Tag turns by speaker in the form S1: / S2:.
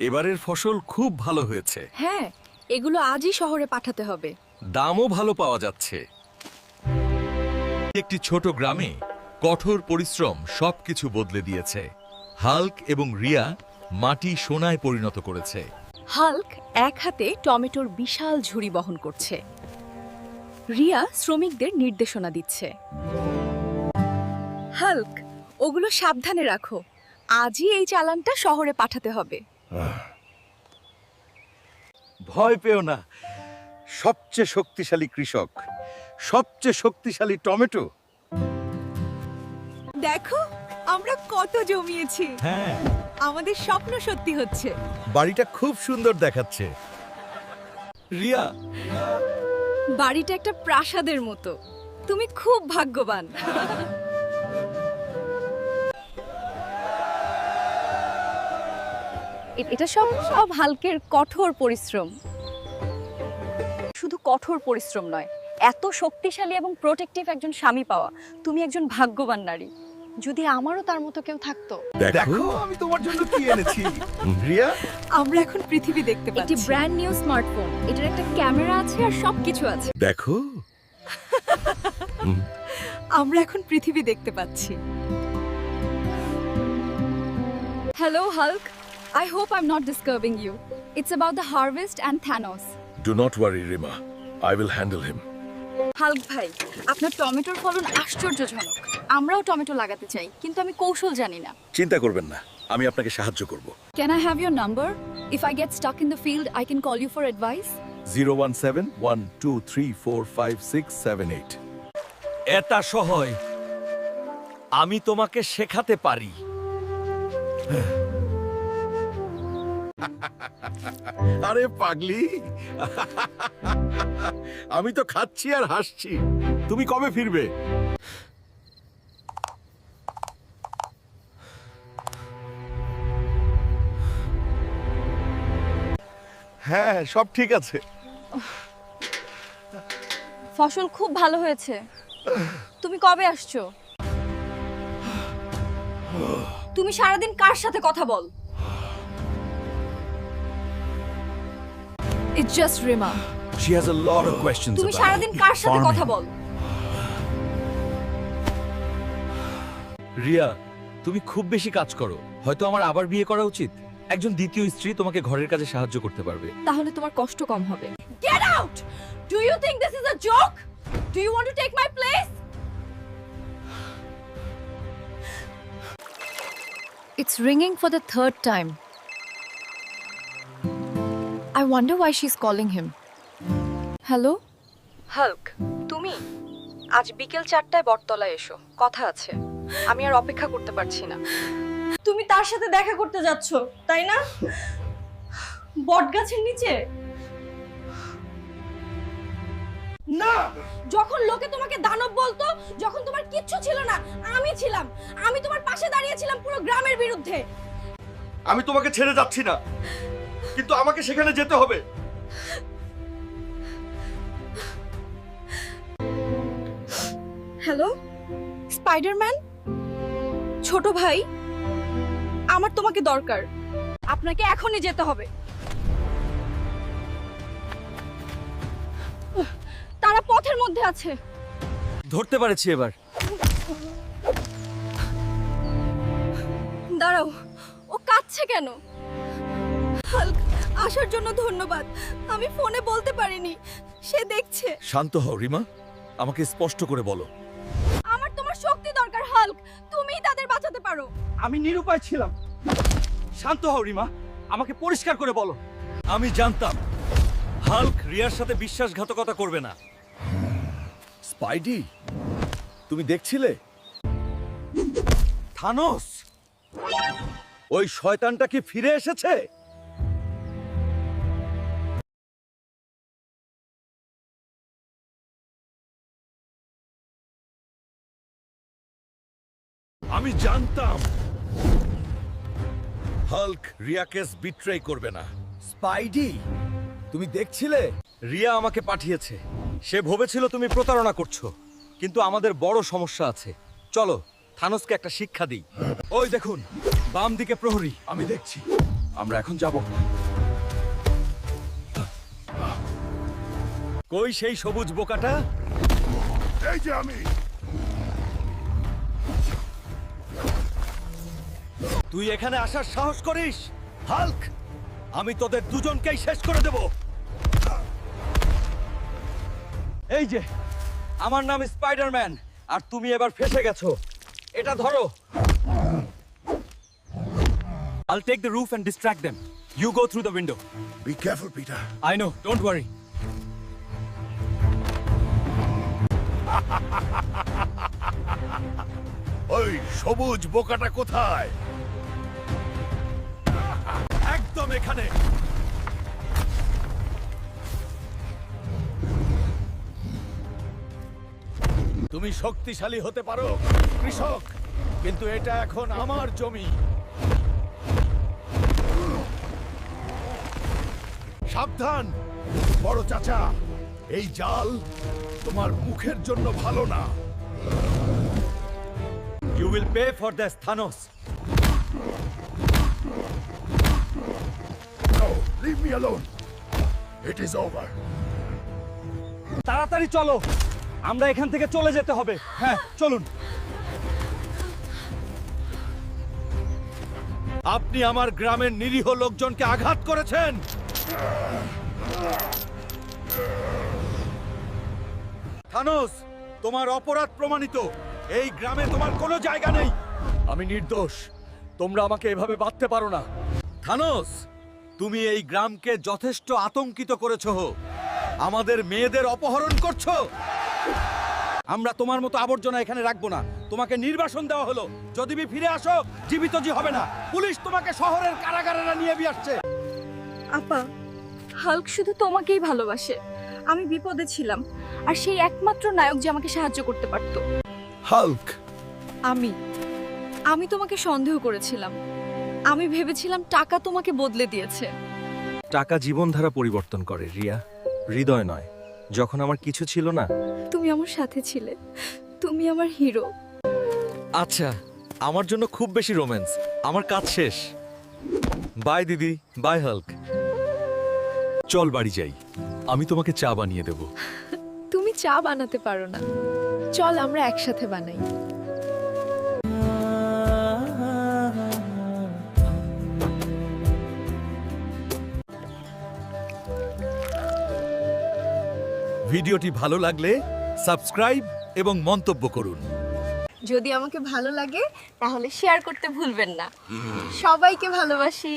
S1: এবারের ফসল খুব ভালো হয়েছে।
S2: হ্যাঁ এগুলো আজই শহরে পাঠাতে হবে।
S1: দামও ভালো পাওয়া যাচ্ছে।
S3: একটি ছোট গ্রামে কঠোর পরিশ্রম সবকিছু বদলে দিয়েছে। হাল্ক এবং রিয়া মাটি সোনায় পরিণত করেছে।
S2: হাল্ক এক হাতে টমেটোর বিশাল ঝুড়ি বহন করছে। রিয়া শ্রমিকদের নির্দেশনা দিচ্ছে। হাল্ক ওগুলো সাবধানে রাখো। আজই এই চালানটা শহরে পাঠাতে হবে।
S4: ভয় পেও না। সবচেয়ে শক্তিশালী কৃষক সবচেয়ে শক্তিশালী টমেটো।
S2: দেখো আমরা কত জমিয়েছি।
S4: হ্যাঁ।
S2: আমাদের স্বপ্ন সত্যি হচ্ছে।
S4: বাড়িটা খুব সুন্দর দেখাচ্ছে।
S1: রিয়া।
S2: বাড়িটা একটা প্রাসাদের মতো। তুমি খুব ভাগ্যবান। এটা সব সব হালকের কঠোর পরিশ্রম। শুধু কঠোর পরিশ্রম নয় এত শক্তিশালী এবং প্রোটেক্টিভ একজন স্বামী পাওয়া। তুমি একজন ভাগ্যবান নারী। যদি আমারও তার মতো কেউ থাকতো।
S4: দেখো আমি তোমার জন্য কি এনেছি। রিয়া?
S2: আমরা এখন পৃথিবী দেখতে পাচ্ছি। একটি ব্র্যান্ড নিউ স্মার্টফোন এটার একটা ক্যামেরা আছে আর সবকিছু আছে।
S4: দেখো।
S2: আমরা এখন পৃথিবী দেখতে পাচ্ছি। Hello Hulk hope I am not disturbing you it's about the harvest and Thanos
S4: do not worry Rima I will handle him
S2: Hulk ভাই আপনার টমেটোর ফলন আশ্চর্যজনক। আমরাও টমেটো লাগাতে চাই কিন্তু আমি কৌশল জানি না।
S4: চিন্তা করবেন না আমি আপনাকে সাহায্য করব।
S2: Can I have your number if I get stuck in the field I can call you for advice
S4: zero one seven one two three four five six seven eight
S1: এটা সহয় আমি তোমাকে শেখাতে পারি।
S4: আরে পাগলি। আমি তো খাচ্ছি আর হাসছি। তুমি কবে ফিরবে? হ্যাঁ সব ঠিক আছে।
S2: ফসল খুব ভালো হয়েছে। তুমি কবে আসছো? তুমি সারাদিন কার সাথে কথা বল? It's just Rima
S4: She has a lot of questions
S2: তুমি সারাদিন কার সাথে কথা বল?
S3: রিয়া তুমি খুব বেশি কাজ করো। হয়তো আমার আবার বিয়ে করা উচিত। একজন দ্বিতীয় স্ত্রী তোমাকে ঘরের কাজে সাহায্য করতে পারবে।
S2: তাহলে তোমার কষ্ট কম হবে। Get out do you think this is a joke do you want to take my place It's ringing for the third time. I wonder why she's calling him. Hello Hulk তুমি? আজ বিকেল চারটায় বটতলায় এসো। কথা আছে। আমি আর অপেক্ষা করতে পারছি না। তুমি তার সাথে দেখা করতে যাচ্ছ তাই না? বটগাছের নিচে? না! যখন লোকে তোমাকে দানব বলতো যখন তোমার কিচ্ছু ছিল না আমি ছিলাম। আমি তোমার পাশে দাঁড়িয়েছিলাম পুরো গ্রামের বিরুদ্ধে।
S4: আমি তোমাকে ছেড়ে যাচ্ছি না। কিন্তু আমাকে সেখানে যেতে হবে।
S2: হ্যালো স্পাইডারম্যান ছোট ভাই আমার তোমাকে দরকার। আপনাকে এখনই যেতে হবে। তারা পথের মধ্যে আছে।
S1: ধরতে পারেছি এবার।
S2: দাঁড়াও ও কাঁদছে কেন? হাল্ক আসার জন্য ধন্যবাদ। আমি ফোনে বলতে পারিনি। সে দেখছে।
S4: শান্ত হও রিমা। আমাকে স্পষ্ট করে বলো।
S2: আমার তোমার শক্তি দরকার হাল্ক। তুমিই তাদের বাঁচাতে পারো।
S1: আমি নিরুপায় ছিলাম। শান্ত হও রিমা। আমাকে পরিষ্কার করে বলো। আমি জানতাম। হাল্ক রিয়ার সাথে বিশ্বাসঘাতকতা করবে না।
S4: স্পাইডি তুমি দেখছিলে?
S1: থানোস!
S4: ওই শয়তানটা কি ফিরে এসেছে? আমি জানতাম। হাল্ক রিয়াকেস বিট্রেই করবে না। স্পাইডি তুমি দেখছিলে?
S1: রিয়া আমাকে পাঠিয়েছে। সে ভেবেছিল তুমি প্রতারণা করছ কিন্তু আমাদের বড় সমস্যা আছে। চলো থানোসকে একটা শিক্ষা দিই। ওই দেখুন বাম দিকে প্রহরী।
S4: আমি দেখছি।
S1: আমরা এখন যাব। কই সেই সবুজ বোকাটা?
S4: এই যে আমি।
S1: তুই এখানে আসার সাহস করিস? হাল্ক! আমি তোদের দুজনকেই শেষ করে দেব। এই যে আমার নাম স্পাইডারম্যান আর তুমি এবার ফেসে গেছো। এটা ধরো। I'll take the roof and distract them. You go through the window.
S4: Be careful Peter
S1: I know, don't worry.
S4: ওই সবুজ বোকাটা কোথায়?
S1: একদম এখানে।
S4: তুমি শক্তিশালী হতে পারো কৃষক কিন্তু এটা এখন আমার জমি। সাবধান বড় চাচা এই জাল তোমার মুখের জন্য ভালো না।
S1: You will pay for this, Thanos.
S4: Leave me alone. It is over.
S1: তাড়াতাড়ি চলো। আমরা এখান থেকে চলে যেতে হবে। হ্যাঁ চলুন। আপনি আমার গ্রামের নিরীহ লোকজনকে আঘাত করেছেন। থানোস, তোমার অপরাধ প্রমাণিত। এই গ্রামে তোমার কোনো জায়গা নেই। আমি নির্দোষ। তোমরা আমাকে এভাবে বাঁধতে পারো না। থানোস তুমি এই গ্রামকে যথেষ্ট আতঙ্কিত করেছ আমাদের মেয়েদের অপহরণ করছ। আমরা তোমার মতো আবর্জনা এখানে রাখব না। তোমাকে নির্বাসন দেওয়া হলো। যদি বি ফিরে আসো জীবিত জি হবে না। পুলিশ তোমাকে শহরের কারাগারেরা নিয়ে বি আসছে।
S2: আপা হাল্ক শুধু তোমাকেই ভালোবাসে। আমি বিপদে ছিলাম। আর সেই একমাত্র নায়ক যে আমাকে সাহায্য করতে পারত।
S4: হাল্ক!
S2: আমি। আমি তোমাকে সন্দেহ করেছিলাম। আমি ভেবেছিলাম টাকা তোমাকে বদলে দিয়েছে।
S1: টাকা জীবনধারা পরিবর্তন করে রিয়া। হৃদয় নয়। যখন আমার কিছু ছিল না।
S2: তুমি আমার সাথে ছিলে। তুমি আমার হিরো।
S3: আচ্ছা আমার জন্য খুব বেশি রোম্যান্স আমার কাজ শেষ। বাই দিদি। বাই হাল্ক চল বাড়ি যাই। আমি তোমাকে চা বানিয়ে দেব।
S2: তুমি চা বানাতে পারো না। চল আমরা একসাথে বানাই।
S3: ভিডিওটি ভালো লাগলে সাবস্ক্রাইব এবং মন্তব্য করুন।
S2: যদি আমাকে ভালো লাগে, তাহলে শেয়ার করতে ভুলবেন না। সবাইকে ভালোবাসি।